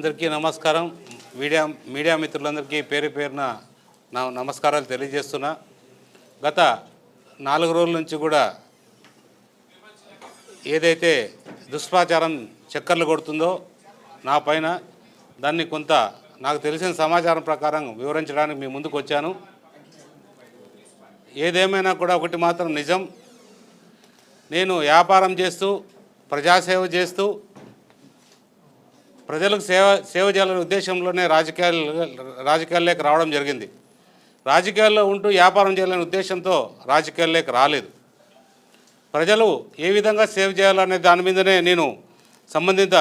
అందరికీ నమస్కారం. Media media మిత్రులందరికీ పేరు పేరున నా నమస్కారాలు తెలియజేస్తున్నా. గత నాలుగు రోజుల నుంచి కూడా ఏదైతే దుష్ప్రచారం చక్కర్లు కొడుతుందో నా పైన దాన్ని కొంత నాకు తెలిసిన సమాచారం ప్రకారం వివరించడానికి మీ ముందుకు వచ్చాను. ఏదేమైనా కూడా ఒకటి మాత్రం నిజం. నేను వ్యాపారం చేస్తూ ప్రజాసేవ చేస్తూ ప్రజలకు సేవ సేవ చేయాలనే ఉద్దేశంలోనే రాజకీయాలు రాజకీయాల్లోకి రావడం జరిగింది. రాజకీయాల్లో ఉంటూ వ్యాపారం చేయాలనే ఉద్దేశంతో రాజకీయాల్లోకి రాలేదు. ప్రజలు ఏ విధంగా సేవ్ చేయాలనే దాని మీదనే నేను సంబంధిత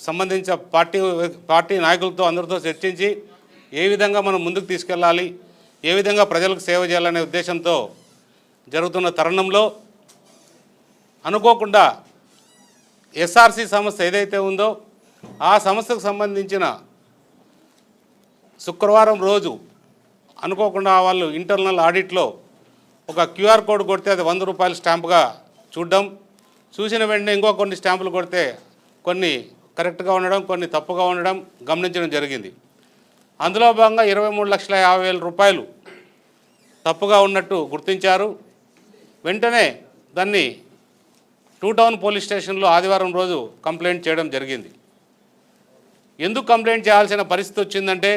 సంబంధించిన పార్టీ పార్టీ నాయకులతో అందరితో చర్చించి ఏ విధంగా మనం ముందుకు తీసుకెళ్ళాలి ఏ విధంగా ప్రజలకు సేవ చేయాలనే ఉద్దేశంతో జరుగుతున్న తరుణంలో అనుకోకుండా ఎస్ఆర్సీ సంస్థ ఏదైతే ఉందో ఆ సంస్థకు సంబంధించిన శుక్రవారం రోజు అనుకోకుండా వాళ్ళు ఇంటర్నల్ ఆడిట్లో ఒక క్యూఆర్ కోడ్ కొడితే అది వంద రూపాయల స్టాంపుగా చూడడం. చూసిన వెంటనే ఇంకో కొన్ని స్టాంపులు కొడితే కొన్ని కరెక్ట్గా ఉండడం కొన్ని తప్పుగా ఉండడం గమనించడం జరిగింది. అందులో భాగంగా ఇరవై మూడు లక్షల యాభై వేల రూపాయలు తప్పుగా ఉన్నట్టు గుర్తించారు. వెంటనే దాన్ని టూ టౌన్ పోలీస్ స్టేషన్లో ఆదివారం రోజు కంప్లైంట్ చేయడం జరిగింది. ఎందుకు కంప్లైంట్ చేయాల్సిన పరిస్థితి వచ్చిందంటే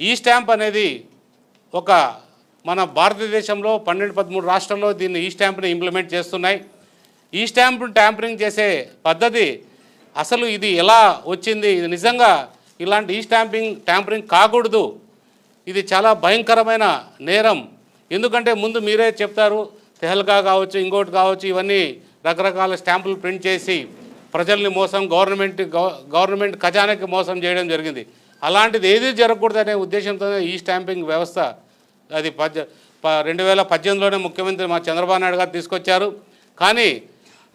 ఈ స్టాంప్ అనేది ఒక మన భారతదేశంలో పన్నెండు పదమూడు రాష్ట్రాల్లో దీన్ని ఈ స్టాంప్ని ఇంప్లిమెంట్ చేస్తున్నాయి. ఈ స్టాంప్ను ట్యాంపరింగ్ చేసే పద్ధతి అసలు ఇది ఎలా వచ్చింది? ఇది నిజంగా ఇలాంటి ఈ స్టాంపింగ్ ట్యాంపరింగ్ కాకూడదు. ఇది చాలా భయంకరమైన నేరం. ఎందుకంటే ముందు మీరే చెప్తారు తెహల్కా కావచ్చు ఇంకోటి కావచ్చు ఇవన్నీ రకరకాల స్టాంపులు ప్రింట్ చేసి ప్రజల్ని మోసం గవర్నమెంట్ గవర్నమెంట్ ఖజానాకి మోసం చేయడం జరిగింది. అలాంటిది ఏది జరగకూడదనే ఉద్దేశంతోనే ఈ స్టాంపింగ్ వ్యవస్థ అది పద్దె ప- రెండు వేల పద్దెనిమిదిలోనే ముఖ్యమంత్రి మా చంద్రబాబు నాయుడు గారు తీసుకొచ్చారు. కానీ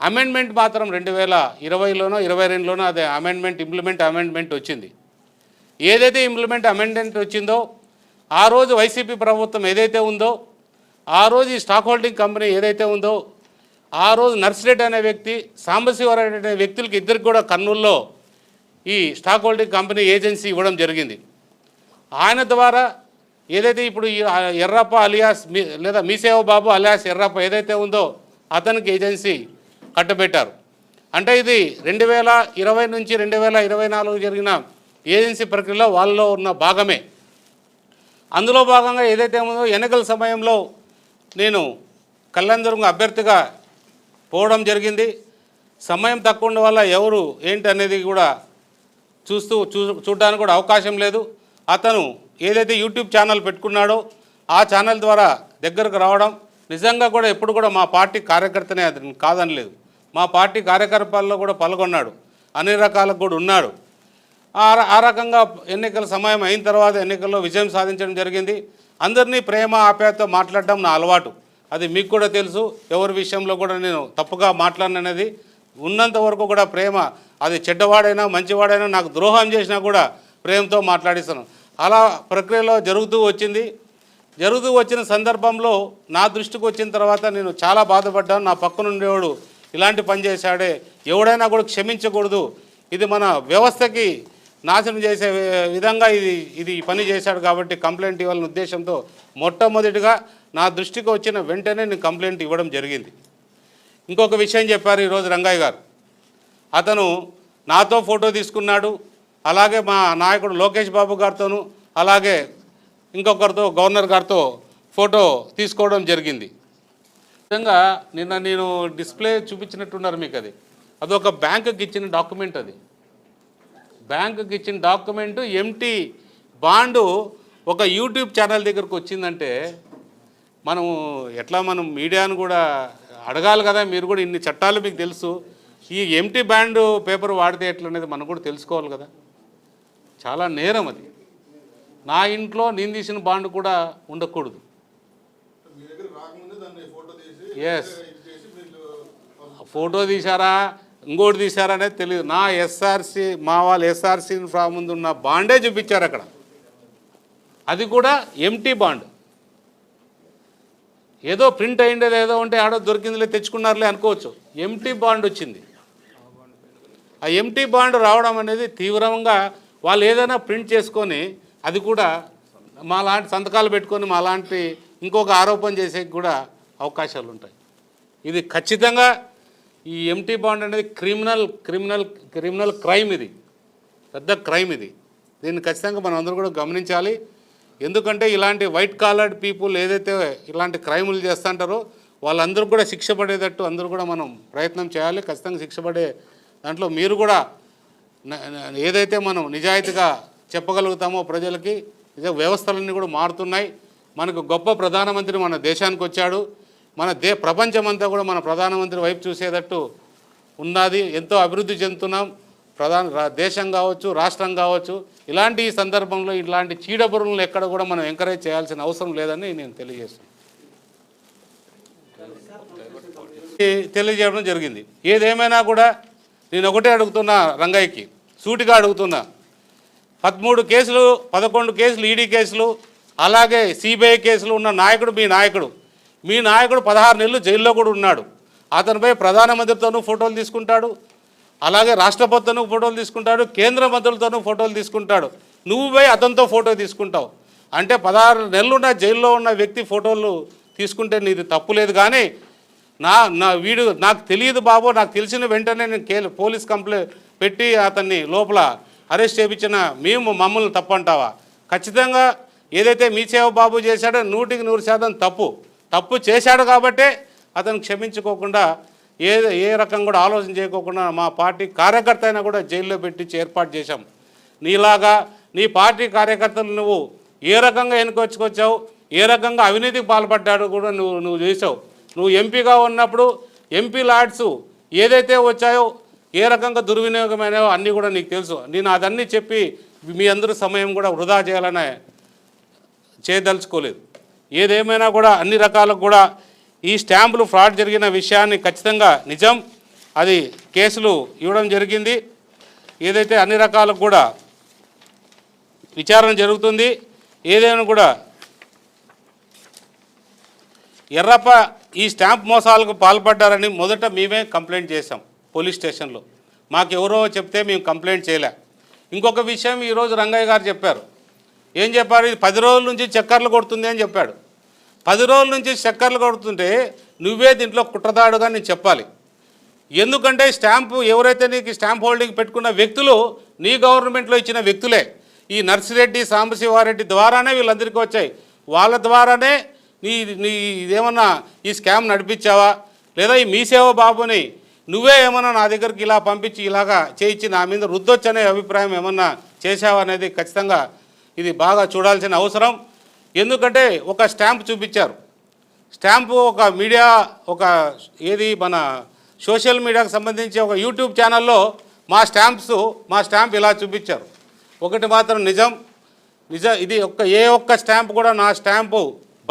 అమెండ్మెంట్ మాత్రం రెండు వేల ఇరవైలోనో ఇరవై రెండులోనో అదే అమెండ్మెంట్ ఇంప్లిమెంట్ అమెండ్మెంట్ వచ్చింది. ఏదైతే ఇంప్లిమెంట్ అమెండ్మెంట్ వచ్చిందో ఆ రోజు వైసీపీ ప్రభుత్వం ఏదైతే ఉందో ఆ రోజు ఈ స్టాక్ హోల్డింగ్ కంపెనీ ఏదైతే ఉందో ఆ రోజు నర్సిరెడ్డి అనే వ్యక్తి సాంబశివరావు అనే వ్యక్తులకి ఇద్దరికి కూడా కర్నూలులో ఈ స్టాక్ హోల్డింగ్ కంపెనీ ఏజెన్సీ ఇవ్వడం జరిగింది. ఆయన ద్వారా ఏదైతే ఇప్పుడు ఈ ఎర్రప్ప అలియాస్ మీ లేదా మీసేవ బాబు అలియాస్ ఎర్రప్ప ఏదైతే ఉందో అతనికి ఏజెన్సీ కట్టబెట్టారు. అంటే ఇది రెండు వేల ఇరవై నుంచి రెండు వేల ఇరవై నాలుగు జరిగిన ఏజెన్సీ ప్రక్రియలో వాళ్ళలో ఉన్న భాగమే. అందులో భాగంగా ఏదైతే ఉందో ఎన్నికల సమయంలో నేను కళ్యాణదుర్గం అభ్యర్థిగా పోవడం జరిగింది. సమయం తక్కువ ఉండడం వల్ల ఎవరు ఏంటి అనేది కూడా చూస్తూ చూ చూడడానికి కూడా అవకాశం లేదు. అతను ఏదైతే యూట్యూబ్ ఛానల్ పెట్టుకున్నాడో ఆ ఛానల్ ద్వారా దగ్గరకు రావడం. నిజంగా కూడా ఎప్పుడు కూడా మా పార్టీ కార్యకర్తనే అతను కాదనలేదు మా పార్టీ కార్యకలాపాల్లో కూడా పాల్గొన్నాడు. అన్ని రకాలకు కూడా ఉన్నాడు. ఆ ఆ రకంగా ఎన్నికల సమయం అయిన తర్వాత ఎన్నికల్లో విజయం సాధించడం జరిగింది. అందరినీ ప్రేమ ఆప్యాయతో మాట్లాడడం నా అలవాటు. అది మీకు కూడా తెలుసు ఎవరి విషయంలో కూడా నేను తప్పుగా మాట్లాడినది ఉన్నంత వరకు కూడా ప్రేమ అది చెడ్డవాడైనా మంచివాడైనా నాకు ద్రోహం చేసినా కూడా ప్రేమతో మాట్లాడిస్తాను. అలా ప్రక్రియలో జరుగుతూ వచ్చింది. జరుగుతూ వచ్చిన సందర్భంలో నా దృష్టికి వచ్చిన తర్వాత నేను చాలా బాధపడ్డాను. నా పక్కన ఉండేవాడు ఇలాంటి పని చేశాడే ఎవడైనా కూడా క్షమించకూడదు. ఇది మన వ్యవస్థకి నాశనం చేసే విధంగా ఇది ఇది పని చేశాడు కాబట్టి కంప్లైంట్ ఇవ్వాలనే ఉద్దేశంతో మొట్టమొదటిగా నా దృష్టికి వచ్చిన వెంటనే నేను కంప్లైంట్ ఇవ్వడం జరిగింది. ఇంకొక విషయం చెప్పారు ఈరోజు రంగయ్య గారు. అతను నాతో ఫోటో తీసుకున్నాడు అలాగే మా నాయకుడు లోకేష్ బాబు గారితోనూ అలాగే ఇంకొకరితో గవర్నర్ గారితో ఫోటో తీసుకోవడం జరిగింది. నిజంగా నిన్న నేను డిస్ప్లే చూపించినట్టున్నారు మీకు అది అదొక బ్యాంకుకి ఇచ్చిన డాక్యుమెంట్ అది. బ్యాంకుకి ఇచ్చిన డాక్యుమెంట్ ఎంటీ బాండు ఒక యూట్యూబ్ ఛానల్ దగ్గరకు వచ్చిందంటే మనము ఎట్లా మనం మీడియాను కూడా అడగాలి కదా మీరు కూడా ఇన్ని చట్టాలు మీకు తెలుసు. ఈ ఎంటీ బ్యాండ్ పేపర్ వాడితే ఎట్లా అనేది మనం కూడా తెలుసుకోవాలి కదా. చాలా నేరం అది. నా ఇంట్లో నేను తీసిన బాండ్ కూడా ఉండకూడదు. ఎస్ ఫోటో తీశారా? ఇంకోటి తీశారనేది తెలియదు. నా ఎస్ఆర్సి మా వాళ్ళు ఎస్ఆర్సి ముందు ఉన్న బాండే చూపించారు అక్కడ. అది కూడా ఎంటీ బాండ్. ఏదో ప్రింట్ అయిండేది ఏదో ఉంటే ఆడో దొరికిందిలే తెచ్చుకున్నారులే అనుకోవచ్చు. ఎంటీ బాండ్ వచ్చింది. ఆ ఎంటీ బాండ్ రావడం అనేది తీవ్రంగా వాళ్ళు ఏదైనా ప్రింట్ చేసుకొని అది కూడా మా లాంటి సంతకాలు పెట్టుకొని మా లాంటి ఇంకొక ఆరోపణ చేసే కూడా అవకాశాలు ఉంటాయి ఇది ఖచ్చితంగా ఈ ఎంటీ బాండ్ అనేది క్రిమినల్ క్రిమినల్ క్రిమినల్ క్రైమ్ ఇది. పెద్ద క్రైమ్ ఇది. దీన్ని ఖచ్చితంగా మనం అందరూ కూడా గమనించాలి. ఎందుకంటే ఇలాంటి వైట్ కాలర్డ్ పీపుల్ ఏదైతే ఇలాంటి క్రైములు చేస్తుంటారో వాళ్ళందరూ కూడా శిక్ష పడేటట్టు అందరూ కూడా మనం ప్రయత్నం చేయాలి. ఖచ్చితంగా శిక్ష పడే దాంట్లో మీరు కూడా ఏదైతే మనం నిజాయితీగా చెప్పగలుగుతామో ప్రజలకి నిజ వ్యవస్థలన్నీ కూడా మారుతున్నాయి. మనకు గొప్ప ప్రధానమంత్రి మన దేశానికి వచ్చాడు. మన దే ప్రపంచమంతా కూడా మన ప్రధానమంత్రి వైపు చూసేటట్టు ఉన్నది ఎంతో అభివృద్ధి చెందుతున్నాం. ప్రధాన దేశం కావచ్చు రాష్ట్రం కావచ్చు. ఇలాంటి సందర్భంలో ఇలాంటి చీడపురుగులను ఎక్కడ కూడా మనం ఎంకరేజ్ చేయాల్సిన అవసరం లేదని నేను తెలియజేస్తున్నాను. తెలియజేయడం జరిగింది. ఏదేమైనా కూడా నేను ఒకటే అడుగుతున్నా రంగయ్యకి సూటిగా అడుగుతున్నా. పదమూడు కేసులు పదకొండు కేసులు ఈడీ కేసులు అలాగే సిబిఐ కేసులు ఉన్న నాయకుడు మీ నాయకుడు. మీ నాయకుడు పదహారు నెలలు జైల్లో కూడా ఉన్నాడు. అతనిపై ప్రధానమంత్రితోనూ ఫోటోలు తీసుకుంటాడు. అలాగే రాష్ట్రపతితోనూ ఫోటోలు తీసుకుంటాడు. కేంద్ర మంత్రులతోనూ ఫోటోలు తీసుకుంటాడు. నువ్వు పోయి అతనితో ఫోటో తీసుకుంటావు. అంటే పదహారు నెలలు ఉన్న జైల్లో ఉన్న వ్యక్తి ఫోటోలు తీసుకుంటే నీది తప్పులేదు కానీ నా నా వీడు నాకు తెలియదు బాబు నాకు తెలిసిన వెంటనే నేను పోలీస్ కంప్లైంట్ పెట్టి అతన్ని లోపల అరెస్ట్ చేయించిన మేము మమ్మల్ని తప్పు అంటావా? ఖచ్చితంగా ఏదైతే మీ సేవ బాబు చేశాడో నూటికి నూరు శాతం తప్పు. తప్పు చేశాడు కాబట్టే అతను క్షమించుకోకుండా ఏ ఏ రకం కూడా ఆలోచన చేయకోకుండా మా పార్టీ కార్యకర్త అయినా కూడా జైల్లో పెట్టించి ఏర్పాటు చేశాం. నీలాగా నీ పార్టీ కార్యకర్తలు నువ్వు ఏ రకంగా ఎన్నుకొచ్చుకొచ్చావు ఏ రకంగా అవినీతికి పాల్పడ్డాడు కూడా నువ్వు నువ్వు చేసావు నువ్వు ఎంపీగా ఉన్నప్పుడు ఎంపీ లాడ్స్ ఏదైతే వచ్చాయో ఏ రకంగా దుర్వినియోగమైనవో అన్నీ కూడా నీకు తెలుసు. నేను అదన్నీ చెప్పి మీ అందరూ సమయం కూడా వృధా చేయాలనే చేయదలుచుకోలేదు. ఏదేమైనా కూడా అన్ని రకాలకు కూడా ఈ స్టాంపులు ఫ్రాడ్ జరిగిన విషయాన్ని ఖచ్చితంగా నిజం. అది కేసులు ఇవ్వడం జరిగింది. ఏదైతే అన్ని రకాలకు కూడా విచారణ జరుగుతుంది ఏదైనా కూడా ఎర్రప్ప ఈ స్టాంప్ మోసాలకు పాల్పడ్డారని మొదట మేమే కంప్లైంట్ చేశాం పోలీస్ స్టేషన్లో. మాకు ఎవరో చెప్తే మేము కంప్లైంట్ చేయలే. ఇంకొక విషయం ఈరోజు రంగయ్య గారు చెప్పారు. ఏం చెప్పారు? ఇది పది రోజుల నుంచి చక్కర్లు కొడుతుంది అని చెప్పాడు. పది రోజుల నుంచి చక్కర్లు కొడుతుంటే నువ్వే దీంట్లో కుట్రదాడుగా నేను చెప్పాలి. ఎందుకంటే స్టాంపు ఎవరైతే నీకు స్టాంప్ హోల్డింగ్ పెట్టుకున్న వ్యక్తులు నీ గవర్నమెంట్లో ఇచ్చిన వ్యక్తులే. ఈ నర్సిరెడ్డి సాంబశివారెడ్డి ద్వారానే వీళ్ళందరికీ వచ్చాయి. వాళ్ళ ద్వారానే నీ నీ ఇదేమన్నా ఈ స్కామ్ నడిపించావా? లేదా ఈ మీ సేవ బాబుని నువ్వే ఏమన్నా నా దగ్గరికి ఇలా పంపించి ఇలాగా చేయించి నా మీద రుద్దొచ్చనే అభిప్రాయం ఏమన్నా చేశావా అనేది ఖచ్చితంగా ఇది బాగా చూడాల్సిన అవసరం. ఎందుకంటే ఒక స్టాంప్ చూపించారు. స్టాంపు ఒక మీడియా ఒక ఏది మన సోషల్ మీడియాకు సంబంధించి ఒక యూట్యూబ్ ఛానల్లో మా స్టాంప్స్ మా స్టాంప్ ఇలా చూపించారు. ఒకటి మాత్రం నిజం. నిజ ఇది ఒక్క ఏ ఒక్క స్టాంప్ కూడా నా స్టాంపు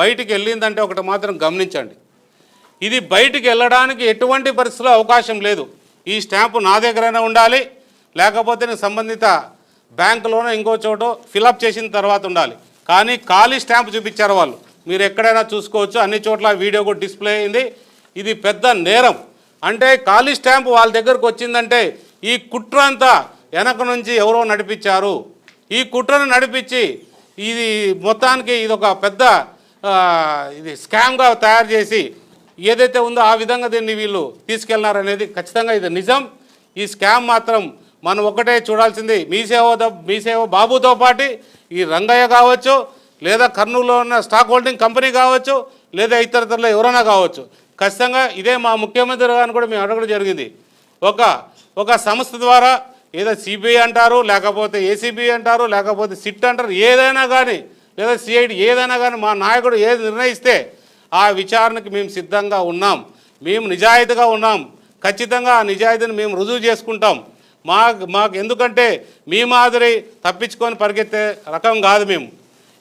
బయటికి వెళ్ళిందంటే ఒకటి మాత్రం గమనించండి. ఇది బయటికి వెళ్ళడానికి ఎటువంటి పరిస్థితుల్లో అవకాశం లేదు. ఈ స్టాంపు నా దగ్గరైనా ఉండాలి. లేకపోతే సంబంధిత బ్యాంకులోనో ఇంకో చోటో ఫిలప్ చేసిన తర్వాత ఉండాలి. కానీ ఖాళీ స్టాంప్ చూపించారు వాళ్ళు. మీరు ఎక్కడైనా చూసుకోవచ్చు. అన్ని చోట్ల వీడియో కూడా డిస్ప్లే అయింది. ఇది పెద్ద నేరం. అంటే ఖాళీ స్టాంప్ వాళ్ళ దగ్గరకు వచ్చిందంటే ఈ కుట్ర అంతా వెనక నుంచి ఎవరో నడిపించారు. ఈ కుట్రను నడిపించి ఇది మొత్తానికి ఇది ఒక పెద్ద ఇది స్కామ్గా తయారు చేసి ఏదైతే ఉందో ఆ విధంగా దీన్ని వీళ్ళు తీసుకెళ్ళారనేది ఖచ్చితంగా ఇది నిజం. ఈ స్కామ్ మాత్రం మనం ఒకటే చూడాల్సింది మీ మీసేవ మీ సేవ బాబుతో పాటు ఈ రంగయ్య కావచ్చు లేదా కర్నూలులో ఉన్న స్టాక్ హోల్డింగ్ కంపెనీ కావచ్చు లేదా ఇతరతరలో ఎవరైనా కావచ్చు. ఖచ్చితంగా ఇదే మా ముఖ్యమంత్రి గారిని కూడా మేము అడగడం జరిగింది. ఒక ఒక సంస్థ ద్వారా ఏదో సిబిఐ అంటారు లేకపోతే ఏసీబీ అంటారు లేకపోతే సిట్ అంటారు ఏదైనా కానీ లేదా సిఐడి ఏదైనా కానీ మా నాయకుడు ఏది నిర్ణయిస్తే ఆ విచారణకి మేము సిద్ధంగా ఉన్నాం. మేము నిజాయితీగా ఉన్నాం. ఖచ్చితంగా ఆ నిజాయితీని మేము రుజువు చేసుకుంటాం. మా మాకు ఎందుకంటే మీ మాదిరి తప్పించుకొని పరిగెత్తే రకం కాదు మేము.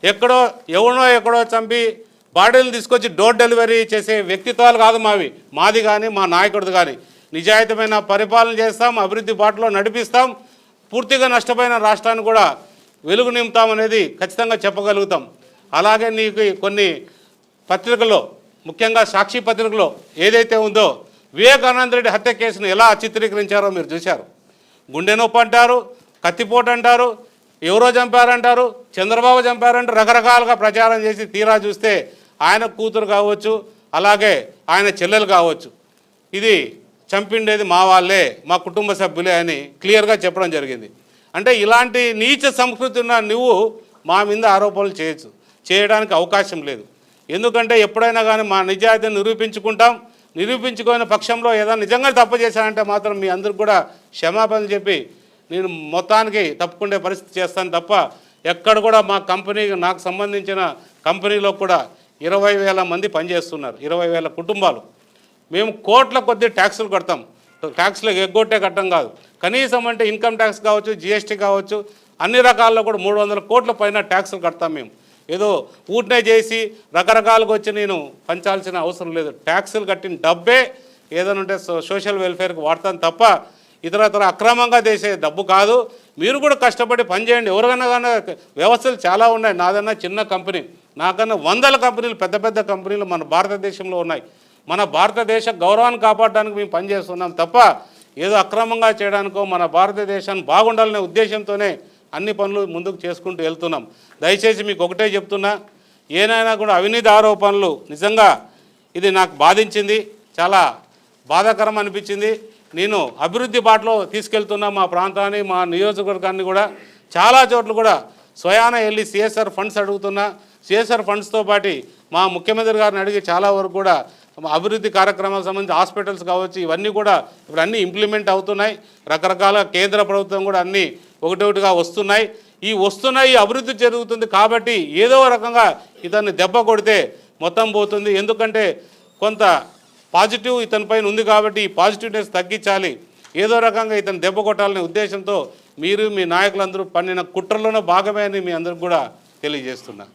ఎక్కడో ఎవడో ఎక్కడో చంపి బాడీలు తీసుకొచ్చి డోర్ డెలివరీ చేసే వ్యక్తిత్వాలు కాదు మావి. మాది కానీ మా నాయకుడిది కానీ. నిజాయితమైన పరిపాలన చేస్తాం అభివృద్ధి బాటలో నడిపిస్తాం పూర్తిగా నష్టపోయిన రాష్ట్రాన్ని కూడా వెలుగు నింపుతామనేది ఖచ్చితంగా చెప్పగలుగుతాం. అలాగే నీకు కొన్ని పత్రికల్లో ముఖ్యంగా సాక్షి పత్రికలో ఏదైతే ఉందో వివేకానంద రెడ్డి హత్య కేసును ఎలా చిత్రీకరించారో మీరు చూశారు. గుండె నొప్పి అంటారు కత్తిపోటు అంటారు ఎవరో చంపారంటారు చంద్రబాబు చంపారంటారు రకరకాలుగా ప్రచారం చేసి తీరా చూస్తే ఆయన కూతురు కావచ్చు అలాగే ఆయన చెల్లెలు కావచ్చు. ఇది చంపిండేది మా వాళ్ళే మా కుటుంబ సభ్యులే అని క్లియర్గా చెప్పడం జరిగింది. అంటే ఇలాంటి నీచ సంస్కృతి ఉన్న నువ్వు మా మీద ఆరోపణలు చేయొచ్చు. చేయడానికి అవకాశం లేదు. ఎందుకంటే ఎప్పుడైనా కానీ మా నిజాయితీని నిరూపించుకుంటాం నిరూపించుకునే పక్షంలో ఏదైనా నిజంగా తప్పు చేశానంటే మాత్రం మీ అందరికి కూడా క్షమాపణలు చెప్పి నేను మొత్తానికి తప్పుకుండే పరిస్థితి చేస్తాను తప్ప ఎక్కడ కూడా మా కంపెనీ నాకు సంబంధించిన కంపెనీలో కూడా ఇరవై వేల మంది పనిచేస్తున్నారు ఇరవై వేల కుటుంబాలు. మేము కోట్ల కొద్ది ట్యాక్సులు కడతాం. ట్యాక్స్లు ఎగ్గొట్టే కట్టం కాదు. కనీసం అంటే ఇన్కమ్ ట్యాక్స్ కావచ్చు జిఎస్టీ కావచ్చు అన్ని రకాల్లో కూడా మూడు వందల కోట్ల పైన ట్యాక్సులు కడతాం మేము. ఏదో ఊటనే చేసి రకరకాలుగా వచ్చి నేను పంచాల్సిన అవసరం లేదు. ట్యాక్సులు కట్టిన డబ్బే ఏదైనా ఉంటే సో- సోషల్ వెల్ఫేర్కి వాడతాను తప్ప ఇతర ఇతర అక్రమంగా చేసే డబ్బు కాదు. మీరు కూడా కష్టపడి పనిచేయండి ఎవరికైనా కానీ వ్యవస్థలు చాలా ఉన్నాయి. నాదన్నా చిన్న కంపెనీ. నాకన్నా వందల కంపెనీలు పెద్ద పెద్ద కంపెనీలు మన భారతదేశంలో ఉన్నాయి. మన భారతదేశ గౌరవాన్ని కాపాడడానికి మేము పనిచేస్తున్నాం తప్ప ఏదో అక్రమంగా చేయడానికో మన భారతదేశాన్ని బాగుండాలనే ఉద్దేశంతోనే అన్ని పనులు ముందుకు చేసుకుంటూ వెళ్తున్నాం. దయచేసి మీకు ఒకటే చెప్తున్నా ఏనైనా కూడా అవినీతి ఆరోపణలు నిజంగా ఇది నాకు బాధించింది చాలా బాధాకరం అనిపించింది. నేను అభివృద్ధి బాటలో తీసుకెళ్తున్నా మా ప్రాంతాన్ని మా నియోజకవర్గాన్ని కూడా. చాలా చోట్ల కూడా స్వయాన వెళ్ళి సిఎస్ఆర్ ఫండ్స్ అడుగుతున్నా. సిఎస్ఆర్ ఫండ్స్తో పాటు మా ముఖ్యమంత్రి గారిని అడిగి చాలా వరకు కూడా అభివృద్ధి కార్యక్రమాలకు సంబంధించి హాస్పిటల్స్ కావచ్చు ఇవన్నీ కూడా ఇప్పుడు అన్నీ ఇంప్లిమెంట్ అవుతున్నాయి. రకరకాల కేంద్ర ప్రభుత్వం కూడా అన్నీ ఒకటొకటిగా వస్తున్నాయి. ఈ వస్తున్నాయి అభివృద్ధి జరుగుతుంది కాబట్టి ఏదో రకంగా ఇతన్ని దెబ్బ కొడితే మొత్తం పోతుంది. ఎందుకంటే కొంత పాజిటివ్ ఇతని పైన ఉంది కాబట్టి ఈ పాజిటివ్నెస్ తగ్గించాలి. ఏదో రకంగా ఇతను దెబ్బ కొట్టాలనే ఉద్దేశంతో మీరు మీ నాయకులందరూ పన్నిన కుట్రలోనే భాగమే అని మీ అందరికి కూడా తెలియజేస్తున్నా.